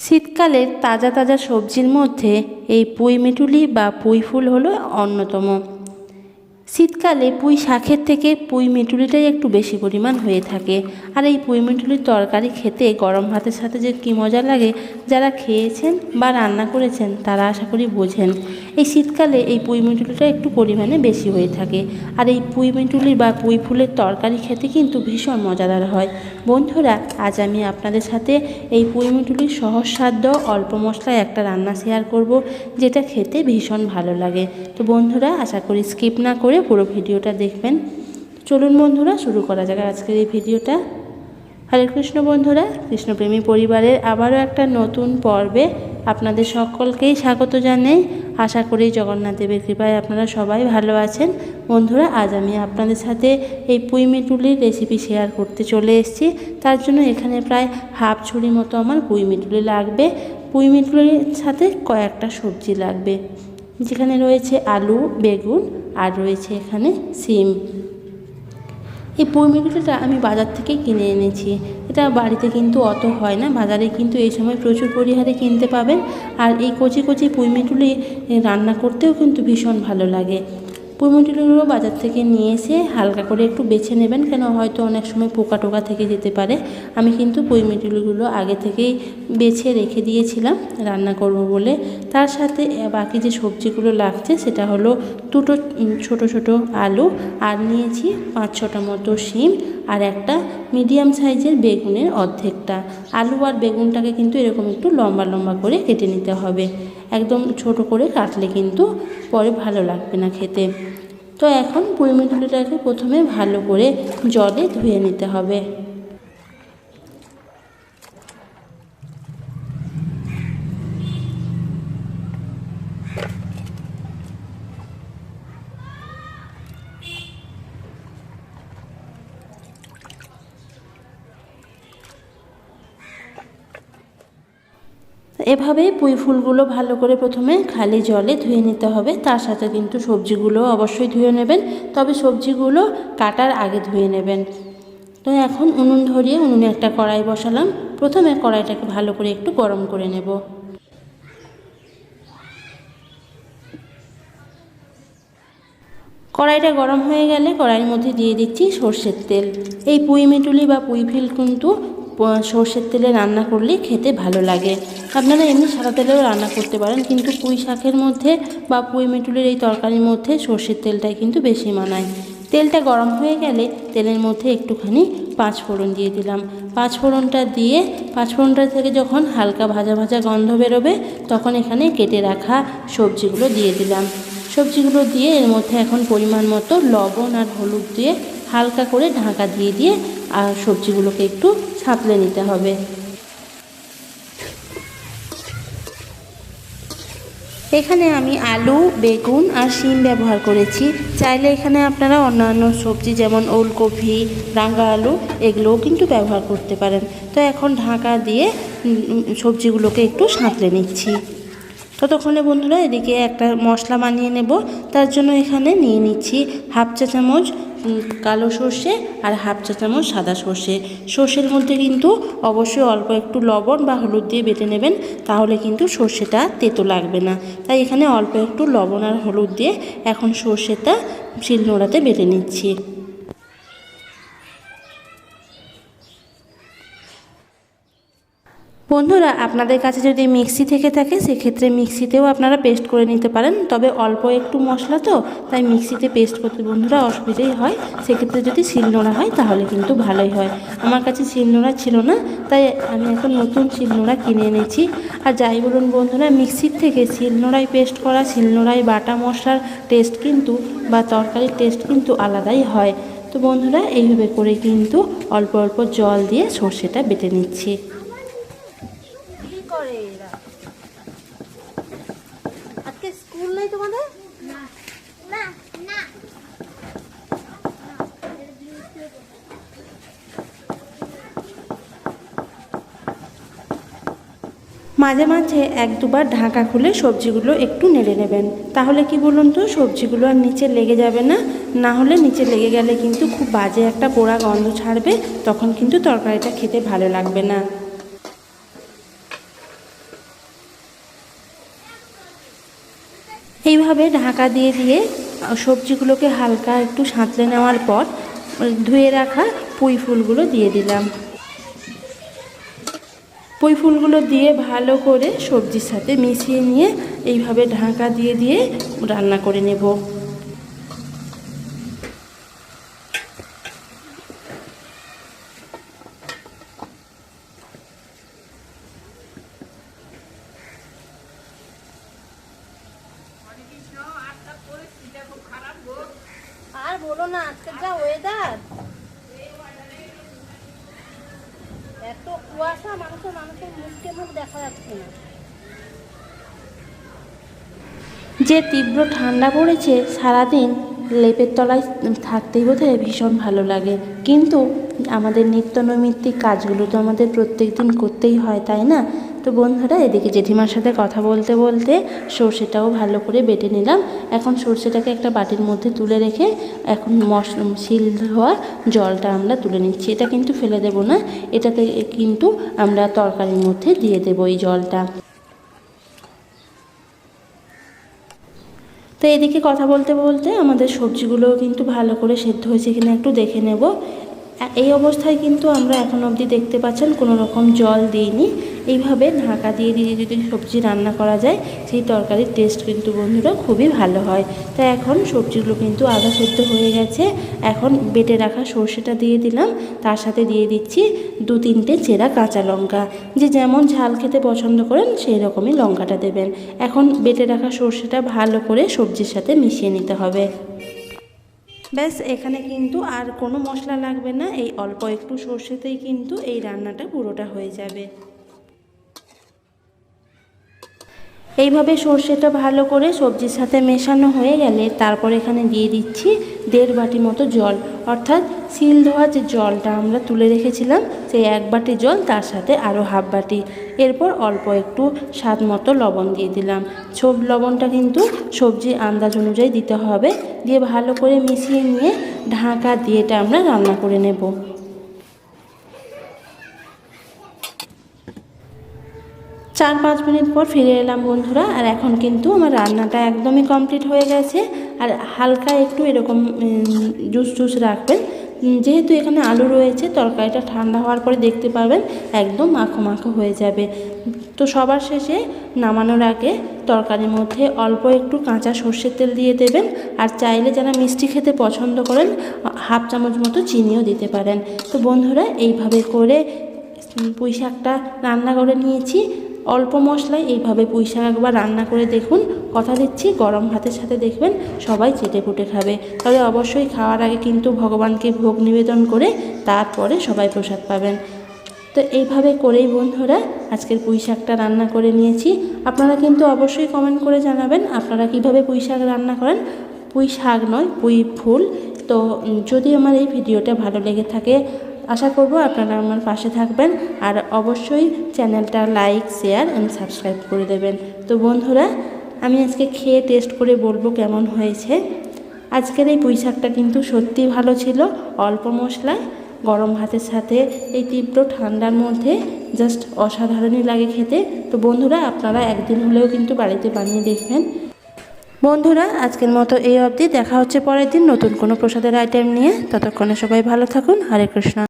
শীতকালের তাজা তাজা সবজির মধ্যে এই পুঁই মিটুলি বা পুঁই ফুল হলো অন্যতম। শীতকালে পুঁই শাকের থেকে পুঁই মিটুলিটাই একটু বেশি পরিমাণ হয়ে থাকে। আর এই পুঁই মিটুলির তরকারি খেতে গরম ভাতের সাথে যে কী মজা লাগে, যারা খেয়েছেন বা রান্না করেছেন তারা আশা করি বোঝেন। এই শীতকালে এই পুঁই মিটুলিটা একটু পরিমাণে বেশি হয়ে থাকে। আর এই পুঁই মিটুলি বা পুঁই ফুলের তরকারি খেতে কিন্তু ভীষণ মজাদার হয়। বন্ধুরা, আজ আমি আপনাদের সাথে এই পুঁই মিটুলির সহজসাধ্য অল্প মশলায় একটা রান্না শেয়ার করব, যেটা খেতে ভীষণ ভালো লাগে। তো বন্ধুরা, আশা করি স্কিপ না করে পুরো ভিডিওটা দেখবেন। চলুন বন্ধুরা, শুরু করা যাক। আজকের এই ভিডিওটা, হরে কৃষ্ণ বন্ধুরা, কৃষ্ণপ্রেমী পরিবারের আবারও একটা নতুন পর্বে আপনাদের সকলকেই স্বাগত জানাই। আশা করি জগন্নাথ দেবের কৃপায় আপনারা সবাই ভালো আছেন। বন্ধুরা, আজ আমি আপনাদের সাথে এই পুঁই মিটুলির রেসিপি শেয়ার করতে চলে এসেছি। তার জন্য এখানে প্রায় হাফ ছুরি মতো আমার পুঁই মিটুলি লাগবে। পুঁই মিটুলির সাথে কয়েকটা সবজি লাগবে, যেখানে রয়েছে আলু, বেগুন আর রয়েছে এখানে সিম। এই পুঁই মিটুলিটা আমি বাজার থেকে কিনে এনেছি। এটা বাড়িতে কিন্তু অত হয় না। বাজারে কিন্তু এই সময় প্রচুর পরিহারে কিনতে পাবেন। আর এই কচি কচি পুঁই মিটুলি রান্না করতেও কিন্তু ভীষণ ভালো লাগে। পুঁই মিটুলিগুলো বাজার থেকে নিয়ে এসে হালকা করে একটু বেছে নেবেন। কেন হয়তো অনেক সময় পোকা টোকা থেকে যেতে পারে। আমি কিন্তু পুঁই মিটুলিগুলো আগে থেকেই বেছে রেখে দিয়েছিলাম, রান্না করব বলে। তার সাথে বাকি যে সবজিগুলো লাগছে, সেটা হলো দুটো ছোট ছোট আলু আর নিয়েছি পাঁচ, ছটা মতো শিম আর একটা মিডিয়াম সাইজের বেগুনের অর্ধেকটা। আলু আর বেগুনটাকে কিন্তু এরকম একটু লম্বা লম্বা করে কেটে নিতে হবে। একদম ছোট করে কাটলে কিন্তু পরে ভালো লাগবে না খেতে। তো এখন পুঁই প্রথমে ভালো করে জলে ধুয়ে নিতে হবে। এভাবে পুঁই ফুলগুলো ভালো করে প্রথমে খালি জলে ধুয়ে নিতে হবে। তার সাথে কিন্তু সবজিগুলো অবশ্যই ধুয়ে নেবেন। তবে সবজিগুলো কাটার আগে ধুয়ে নেবেন। তো এখন উনুন ধরিয়ে উনুনে একটা কড়াই বসালাম। প্রথমে কড়াইটাকে ভালো করে একটু গরম করে নেব। কড়াইটা গরম হয়ে গেলে কড়াইয়ের মধ্যে দিয়ে দিচ্ছি সর্ষের তেল। এই পুঁই মিটুলি বা পুঁই ফিল কিন্তু সর্ষের তেলে রান্না করলে খেতে ভালো লাগে। আপনারা এমনি সাদা তেলেও রান্না করতে পারেন, কিন্তু পুঁই শাকের মধ্যে বা পুঁই মিটুলির এই তরকারির মধ্যে সর্ষের তেলটাই কিন্তু বেশি মানায়। তেলটা গরম হয়ে গেলে তেলের মধ্যে একটুখানি পাঁচ ফোড়ন দিয়ে দিলাম। পাঁচ ফোড়নটা দিয়ে পাঁচ ফোড়নটা থেকে যখন হালকা ভাজা ভাজা গন্ধ বেরোবে, তখন এখানে কেটে রাখা সবজিগুলো দিয়ে দিলাম। সবজিগুলো দিয়ে এর মধ্যে এখন পরিমাণ মতো লবণ আর হলুদ দিয়ে হালকা করে ঢাকা দিয়ে দিয়ে আর সবজিগুলোকে একটু ছাঁতলে নিতে হবে। এখানে আমি আলু, বেগুন আর শিম ব্যবহার করেছি। চাইলে এখানে আপনারা অন্যান্য সবজি যেমন ওলকপি, রাঙা আলু, এগুলোও কিন্তু ব্যবহার করতে পারেন। তো এখন ঢাকা দিয়ে সবজিগুলোকে একটু সাঁতলে নিচ্ছি। ততক্ষণে বন্ধুরা এদিকে একটা মশলা বানিয়ে নেব। তার জন্য এখানে নিয়ে নিচ্ছি হাফ চা চামচ কালো সর্ষে আর হাফ চা চামচ সাদা সর্ষে। সর্ষের মধ্যে কিন্তু অবশ্যই অল্প একটু লবণ বা হলুদ দিয়ে বেটে নেবেন, তাহলে কিন্তু সর্ষেটা তেতো লাগবে না। তাই এখানে অল্প একটু লবণ আর হলুদ দিয়ে এখন সর্ষেটা শিলনোড়াতে বেটে নিচ্ছি। বন্ধুরা, আপনাদের কাছে যদি মিক্সি থেকে থাকে, সেক্ষেত্রে মিক্সিতেও আপনারা পেস্ট করে নিতে পারেন। তবে অল্প একটু মশলা তো, তাই মিক্সিতে পেস্ট করতে বন্ধুরা অসুবিধেই হয়। সেক্ষেত্রে যদি শিলনোড়া হয়, তাহলে কিন্তু ভালোই হয়। আমার কাছে শিলনোড়া ছিল না, তাই আমি এখন নতুন শিলনোড়া কিনে এনেছি। আর যাই বলুন বন্ধুরা, মিক্সির থেকে শিলনোড়ায় পেস্ট করা শিলনোড়ায় বাটা মশলার টেস্ট কিন্তু, বা তরকারির টেস্ট কিন্তু আলাদাই হয়। তো বন্ধুরা, এইভাবে করে কিন্তু অল্প অল্প জল দিয়ে সর্ষেটা বেটে নিচ্ছি করে এরা আজকে স্কুল নেই তোমাদের? মাঝে মাঝে এক দুবার ঢাকা খুলে সবজিগুলো একটু নেড়ে নেবেন। তাহলে কি বলুন তো, সবজিগুলো আর নিচে লেগে যাবে না? না হলে নিচে লেগে গেলে কিন্তু খুব বাজে একটা পোড়া গন্ধ ছাড়বে, তখন কিন্তু তরকারিটা খেতে ভালো লাগবে না। এইভাবে ঢাকা দিয়ে দিয়ে সবজিগুলোকে হালকা একটু সাঁতলে নেওয়ার পর, ধুয়ে রাখা পুঁই ফুলগুলো দিয়ে দিলাম। পুঁই ফুলগুলো দিয়ে ভালো করে সবজির সাথে মিশিয়ে নিয়ে এইভাবে ঢাকা দিয়ে দিয়ে রান্না করে নেব। বলো না, আজকে যা ওয়েদার এত কুয়াশা, মানুষের মানুষের মুখকে মুখ দেখা যাচ্ছে না। যে তীব্র ঠান্ডা পড়েছে, সারাদিন লেপের তলায় থাকতেই বোধহয় ভীষণ ভালো লাগে। কিন্তু আমাদের নিত্য নৈমিত্তিক কাজগুলো তো আমাদের প্রত্যেক দিন করতেই হয়, তাই না? তো বন্ধুরা, এদিকে জেঠিমার সাথে কথা বলতে বলতে সর্ষেটাও ভালো করে বেটে নিলাম। এখন সর্ষেটাকে একটা বাটির মধ্যে তুলে রেখে এখন মশ শিল ধোয়া জলটা আমরা তুলে নিচ্ছি। এটা কিন্তু ফেলে দেব না। এটাতে কিন্তু আমরা তরকারির মধ্যে দিয়ে দেবো এই জলটা। তো এদিকে কথা বলতে বলতে আমাদের সবজিগুলোও কিন্তু ভালো করে সেদ্ধ হয়েছে কিনা একটু দেখে নেব। এই অবস্থায় কিন্তু আমরা এখন অবধি দেখতে পাচ্ছেন কোনো রকম জল দিইনি। এইভাবে ঢাকা দিয়ে দিয়ে যদি সবজি রান্না করা যায়, সেই তরকারির টেস্ট কিন্তু বন্ধুরা খুবই ভালো হয়। তাই এখন সবজিগুলো কিন্তু আধা সেদ্ধ হয়ে গেছে। এখন বেটে রাখা সর্ষেটা দিয়ে দিলাম। তার সাথে দিয়ে দিচ্ছি দু তিনটে চেরা কাঁচা লঙ্কা। যে যেমন ঝাল খেতে পছন্দ করেন, সেই রকমই লঙ্কাটা দেবেন। এখন বেটে রাখা সর্ষেটা ভালো করে সবজির সাথে মিশিয়ে নিতে হবে। ব্যাস, এখানে কিন্তু আর কোনো মশলা লাগবে না। এই অল্প একটু সর্ষেতেই কিন্তু এই রান্নাটা পুরোটা হয়ে যাবে। এইভাবে সর্ষেটা ভালো করে সবজির সাথে মেশানো হয়ে গেলে তারপর এখানে দিয়ে দিচ্ছি দেড় বাটি মতো জল। অর্থাৎ সিল ধোয়া যে জলটা আমরা তুলে রেখেছিলাম, সেই এক বাটি জল তার সাথে আরও হাফ বাটি। এরপর অল্প একটু স্বাদ মতো লবণ দিয়ে দিলাম। সব লবণটা কিন্তু সবজি আন্দাজ অনুযায়ী দিতে হবে। দিয়ে ভালো করে মিশিয়ে নিয়ে ঢাকা দিয়ে এটা আমরা রান্না করে নেব। চার পাঁচ মিনিট পর ফিরে এলাম বন্ধুরা, আর এখন কিন্তু আমার রান্নাটা একদমই কমপ্লিট হয়ে গেছে, আর হালকা একটু এরকম জুস জুস রাখবেন। যেহেতু এখানে আলু রয়েছে, তরকারিটা ঠান্ডা হওয়ার পরে দেখতে পাবেন, একদম মাখো মাখো হয়ে যাবে। তো সবার শেষে নামানোর আগে তরকারির মধ্যে অল্প একটু কাঁচা সর্ষের তেল দিয়ে দেবেন, আর চাইলে যারা মিষ্টি খেতে পছন্দ করেন, হাফ চামচ মতো চিনিও দিতে পারেন। তো বন্ধুরা, এইভাবে করে পুঁই শাকটা রান্না করে নিয়েছি অল্প মশলায় এইভাবে পুঁই শাক একবার রান্না করে দেখুন। কথা দিচ্ছি, গরম ভাতের সাথে দেখবেন সবাই চেটে পুটে খাবে। তবে অবশ্যই খাওয়ার আগে কিন্তু ভগবানকে ভোগ নিবেদন করে তারপরে সবাই প্রসাদ পাবেন। তো এইভাবে করেই বন্ধুরা আজকের পুঁই শাকটা রান্না করে নিয়েছি। আপনারা কিন্তু অবশ্যই কমেন্ট করে জানাবেন আপনারা কীভাবে পুঁই শাক রান্না করেন। পুঁই শাক নয়, পুঁই ফুল। তো যদি আমার এই ভিডিওটা ভালো লেগে থাকে আশা করব আপনারা আমার পাশে থাকবেন আর অবশ্যই চ্যানেলটা লাইক, শেয়ার অ্যান্ড সাবস্ক্রাইব করে দেবেন। তো বন্ধুরা, আমি আজকে খেয়ে টেস্ট করে বলব কেমন হয়েছে। আজকের এই পুঁই শাকটা কিন্তু সত্যিই ভালো ছিল, অল্প মশলায় গরম ভাতের সাথে এই তীব্র ঠান্ডার মধ্যে জাস্ট অসাধারণই লাগে খেতে। তো বন্ধুরা, আপনারা একদিন হলেও কিন্তু বাড়িতে বানিয়ে দেখবেন। বন্ধুরা, আজকের মতো এই অবধি। দেখা হচ্ছে পরের দিন নতুন কোনো প্রসাদের আইটেম নিয়ে। ততক্ষণে সবাই ভালো থাকুন। হরে কৃষ্ণ।